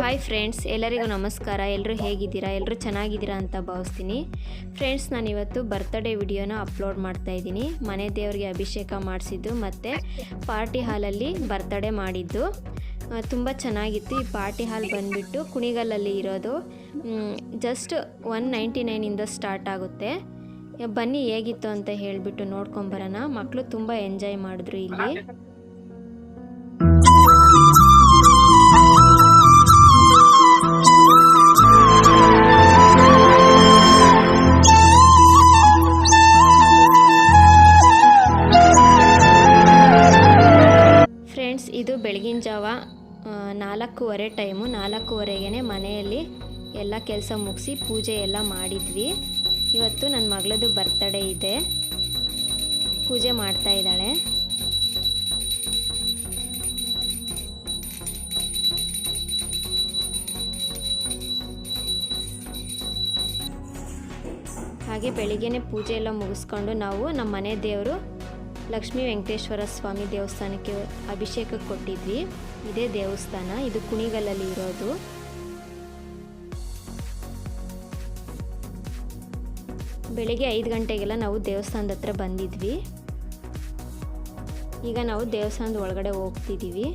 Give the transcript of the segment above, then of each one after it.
Hi friends ಎಲ್ಲರಿಗೂ ನಮಸ್ಕಾರ. ಎಲ್ಲರೂ ಹೇಗಿದ್ದೀರಾ? ಎಲ್ಲರೂ ಚೆನ್ನಾಗಿದ್ದೀರಾ ಅಂತ ಭಾವಿಸ್ತೀನಿ. ಫ್ರೆಂಡ್ಸ್ ನಾನಿವತ್ತು ಬರ್ತ್ಡೇ ವಿಡಿಯೋನ ಅಪ್ಲೋಡ್ ಮಾಡ್ತಾ ಇದ್ದೀನಿ. ಮನೆ ದೇವರಿಗೆ ಅಭಿಷೇಕ ಮಾಡಿಸಿದ್ದು ಮತ್ತು ಪಾರ್ಟಿ ಹಾಲಲ್ಲಿ ಬರ್ತ್ಡೇ ಮಾಡಿದ್ದು. ತುಂಬ ಚೆನ್ನಾಗಿತ್ತು. ಈ ಪಾರ್ಟಿ ಹಾಲ್ ಬಂದುಬಿಟ್ಟು ಕುಣಿಗಲಲ್ಲಿ ಇರೋದು ಜಸ್ಟ್ ಒನ್ ನೈಂಟಿ ನೈನಿಂದ ಸ್ಟಾರ್ಟ್ ಆಗುತ್ತೆ. ಬನ್ನಿ ಹೇಗಿತ್ತು ಅಂತ ಹೇಳಿಬಿಟ್ಟು ನೋಡ್ಕೊಂಬರೋಣ ಮಕ್ಕಳು ತುಂಬ ಎಂಜಾಯ್ ಮಾಡಿದ್ರು ಇಲ್ಲಿ. ಎಲ್ಲ ಕೆಲಸ ಮುಗಿಸಿ ಪೂಜೆ ಎಲ್ಲ ಮಾಡಿದ್ವಿ. ಇವತ್ತು ನನ್ನ ಮಗಳದು ಬರ್ತಡೇ ಇದೆ. ಪೂಜೆ ಮಾಡ್ತಾ ಇದ್ದಾಳೆ. ಹಾಗೆ ಬೆಳಿಗ್ಗೆನೆ ಪೂಜೆ ಎಲ್ಲ ಮುಗಿಸ್ಕೊಂಡು ನಾವು ನಮ್ಮ ಮನೆ ದೇವರು ಲಕ್ಷ್ಮೀ ವೆಂಕಟೇಶ್ವರ ಸ್ವಾಮಿ ದೇವಸ್ಥಾನಕ್ಕೆ ಅಭಿಷೇಕ ಕೊಟ್ಟಿದ್ವಿ. ಇದೇ ದೇವಸ್ಥಾನ, ಇದು ಕುಣಿಗಲಲ್ಲಿ ಇರೋದು. ಬೆಳಿಗ್ಗೆ ಐದು ಗಂಟೆಗೆಲ್ಲ ನಾವು ದೇವಸ್ಥಾನದ ಹತ್ರ ಬಂದಿದ್ವಿ. ಈಗ ನಾವು ದೇವಸ್ಥಾನದ ಒಳಗಡೆ ಹೋಗ್ತಿದ್ದೀವಿ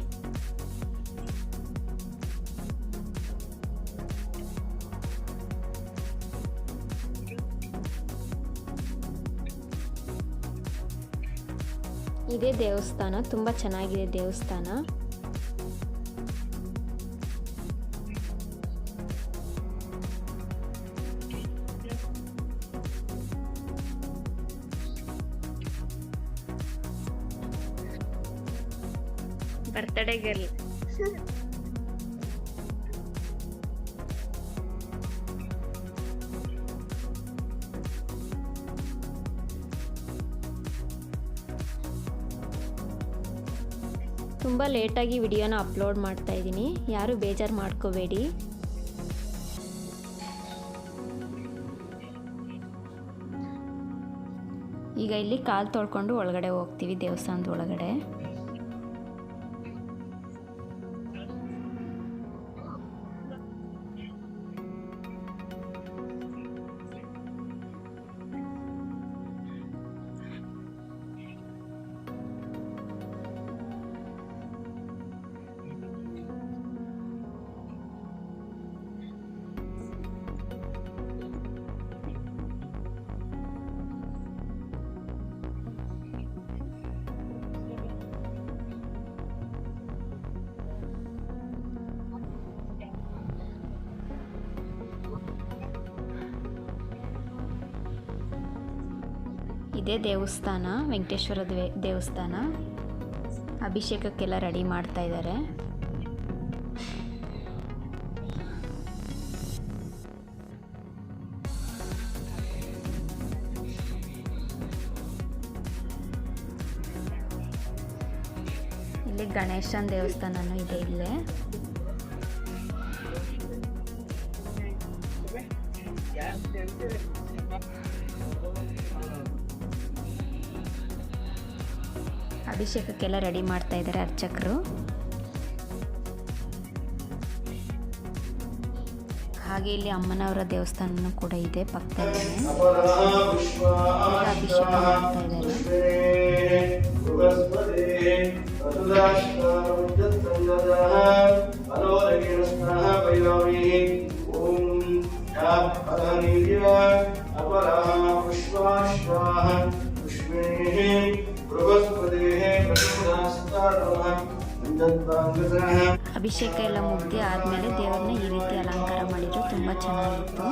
ಇದೇ ದೇವಸ್ಥಾನ, ತುಂಬ ಚೆನ್ನಾಗಿದೆ ದೇವಸ್ಥಾನ. ಬರ್ತಡೇ ಗರ್ಲ್ ತುಂಬ ಲೇಟಾಗಿ ವಿಡಿಯೋನ ಅಪ್ಲೋಡ್ ಮಾಡ್ತಾ ಇದ್ದೀನಿ. ಯಾರು ಬೇಜಾರು ಮಾಡ್ಕೋಬೇಡಿ. ಈಗ ಇಲ್ಲಿ ಕಾಲು ತೊಳ್ಕೊಂಡು ಒಳಗಡೆ ಹೋಗ್ತೀವಿ ದೇವಸ್ಥಾನದ ಒಳಗಡೆ. ಇದೇ ದೇವಸ್ಥಾನ ವೆಂಕಟೇಶ್ವರ ದೇವಸ್ಥಾನ. ಅಭಿಷೇಕಕ್ಕೆಲ್ಲ ರೆಡಿ ಮಾಡ್ತಾ ಇದ್ದಾರೆ ಇಲ್ಲಿ ಗಣೇಶನ ದೇವಸ್ಥಾನನೂ ಇದೆ ಇಲ್ಲೇ. ಅಭಿಷೇಕಕ್ಕೆಲ್ಲ ರೆಡಿ ಮಾಡ್ತಾ ಇದ್ದಾರೆ ಅರ್ಚಕರು. ಹಾಗೆ ಇಲ್ಲಿ ಅಮ್ಮನವರ ದೇವಸ್ಥಾನ ಕೂಡ ಇದೆ ಪಕ್ಕದಲ್ಲಿ. ಅಭಿಷೇಕ ಮಾಡ್ತಾ ಇದ್ದಾರೆ. ಅಭಿಷೇಕ ಎಲ್ಲ ಮುಗ್ದು ಆದಮೇಲೆ ದೇವ್ರನ್ನ ಈ ರೀತಿ ಅಲಂಕಾರ ಮಾಡಿದ್ರು ತುಂಬ ಚೆನ್ನಾಗಿತ್ತು.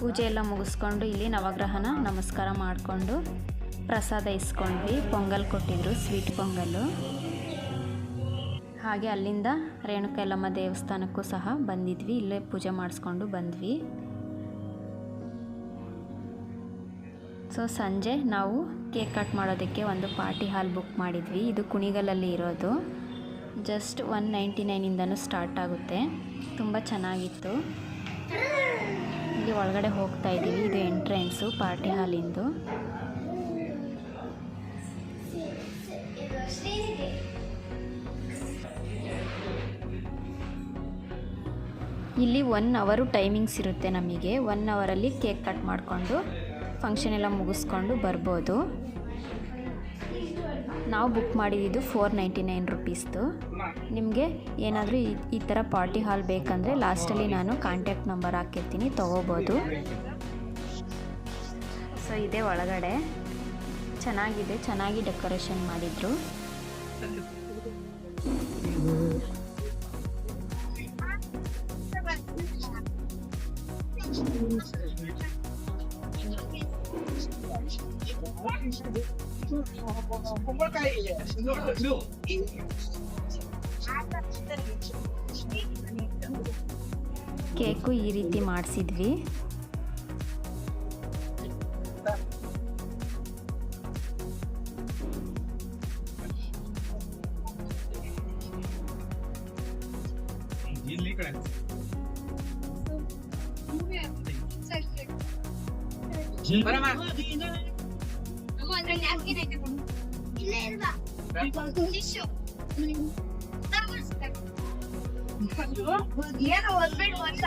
ಪೂಜೆ ಎಲ್ಲ ಮುಗಿಸ್ಕೊಂಡು ಇಲ್ಲಿ ನವಗ್ರಹನ ನಮಸ್ಕಾರ ಮಾಡಿಕೊಂಡು ಪ್ರಸಾದ ಇಸ್ಕೊಂಡ್ವಿ. ಪೊಂಗಲ್ ಕೊಟ್ಟಿದ್ರು, ಸ್ವೀಟ್ ಪೊಂಗಲ್ಲು ಹಾಗೆ ಅಲ್ಲಿಂದ ರೇಣುಕ ಯಲ್ಲಮ್ಮ ದೇವಸ್ಥಾನಕ್ಕೂ ಸಹ ಬಂದಿದ್ವಿ. ಇಲ್ಲೇ ಪೂಜೆ ಮಾಡಿಸ್ಕೊಂಡು ಬಂದ್ವಿ. ಸೊ ಸಂಜೆ ನಾವು ಕೇಕ್ ಕಟ್ ಮಾಡೋದಕ್ಕೆ ಒಂದು ಪಾರ್ಟಿ ಹಾಲ್ ಬುಕ್ ಮಾಡಿದ್ವಿ. ಇದು ಕುಣಿಗಲಲ್ಲಿ ಇರೋದು. ಜಸ್ಟ್ ಒನ್ ನೈಂಟಿ ನೈನಿಂದನೂ ಸ್ಟಾರ್ಟ್ ಆಗುತ್ತೆ. ತುಂಬ ಚೆನ್ನಾಗಿತ್ತು. ಇಲ್ಲಿ ಒಳಗಡೆ ಹೋಗ್ತಾ ಇದ್ದೀವಿ. ಇದು ಎಂಟ್ರೆನ್ಸು ಪಾರ್ಟಿ ಹಾಲಿಂದು ಇಲ್ಲಿ ಒನ್ ಅವರು ಟೈಮಿಂಗ್ಸ್ ಇರುತ್ತೆ ನಮಗೆ. ಒನ್ ಅವರಲ್ಲಿ ಕೇಕ್ ಕಟ್ ಮಾಡಿಕೊಂಡು ಫಂಕ್ಷನ್ ಎಲ್ಲ ಮುಗಿಸ್ಕೊಂಡು ಬರ್ಬೋದು. ನಾವು ಬುಕ್ ಮಾಡಿದ್ದು ಫೋರ್ ನೈಂಟಿ ನೈನ್ ರುಪೀಸ್ದು ನಿಮಗೆ ಏನಾದರೂ ಈ ಈ ಥರ ಪಾರ್ಟಿ ಹಾಲ್ ಬೇಕಂದರೆ ಲಾಸ್ಟಲ್ಲಿ ನಾನು ಕಾಂಟ್ಯಾಕ್ಟ್ ನಂಬರ್ ಹಾಕಿರ್ತೀನಿ, ತೊಗೋಬೋದು. ಸೊ ಇದೆ ಒಳಗಡೆ. ಚೆನ್ನಾಗಿದೆ, ಚೆನ್ನಾಗಿ ಡೆಕೋರೇಷನ್ ಮಾಡಿದರು. ಕೇಕು ಈ ರೀತಿ ಮಾಡಿಸಿದ್ವಿ. ಇಲ್ಲಿ ಕಡೆ ಏನೋ ಒಂದ್ಬಿಟ್ಟು ಒಂದ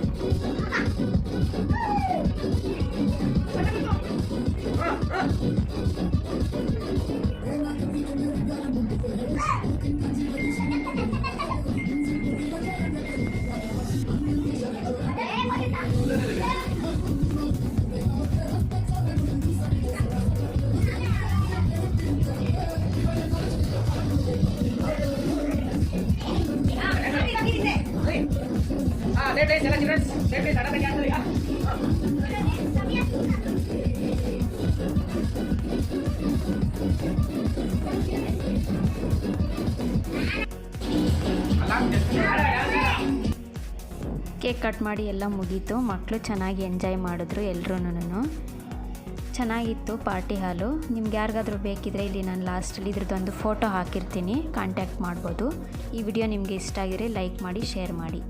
ಕೇಕ್ ಕಟ್ ಮಾಡಿ ಎಲ್ಲ ಮುಗೀತು ಮಕ್ಕಳು ಚೆನ್ನಾಗಿ ಎಂಜಾಯ್ ಮಾಡಿದ್ರು ಎಲ್ರೂ ಚೆನ್ನಾಗಿತ್ತು ಪಾರ್ಟಿ ಹಾಲು. ನಿಮ್ಗೆ ಯಾರಿಗಾದರೂ ಬೇಕಿದ್ರೆ ಇಲ್ಲಿ ನಾನು ಲಾಸ್ಟಲ್ಲಿ ಇದ್ರದ್ದೊಂದು ಫೋಟೋ ಹಾಕಿರ್ತೀನಿ ಕಾಂಟ್ಯಾಕ್ಟ್ ಮಾಡ್ಬೋದು. ಈ ವಿಡಿಯೋ ನಿಮಗೆ ಇಷ್ಟ ಆಗಿದ್ರೆ ಲೈಕ್ ಮಾಡಿ ಶೇರ್ ಮಾಡಿ.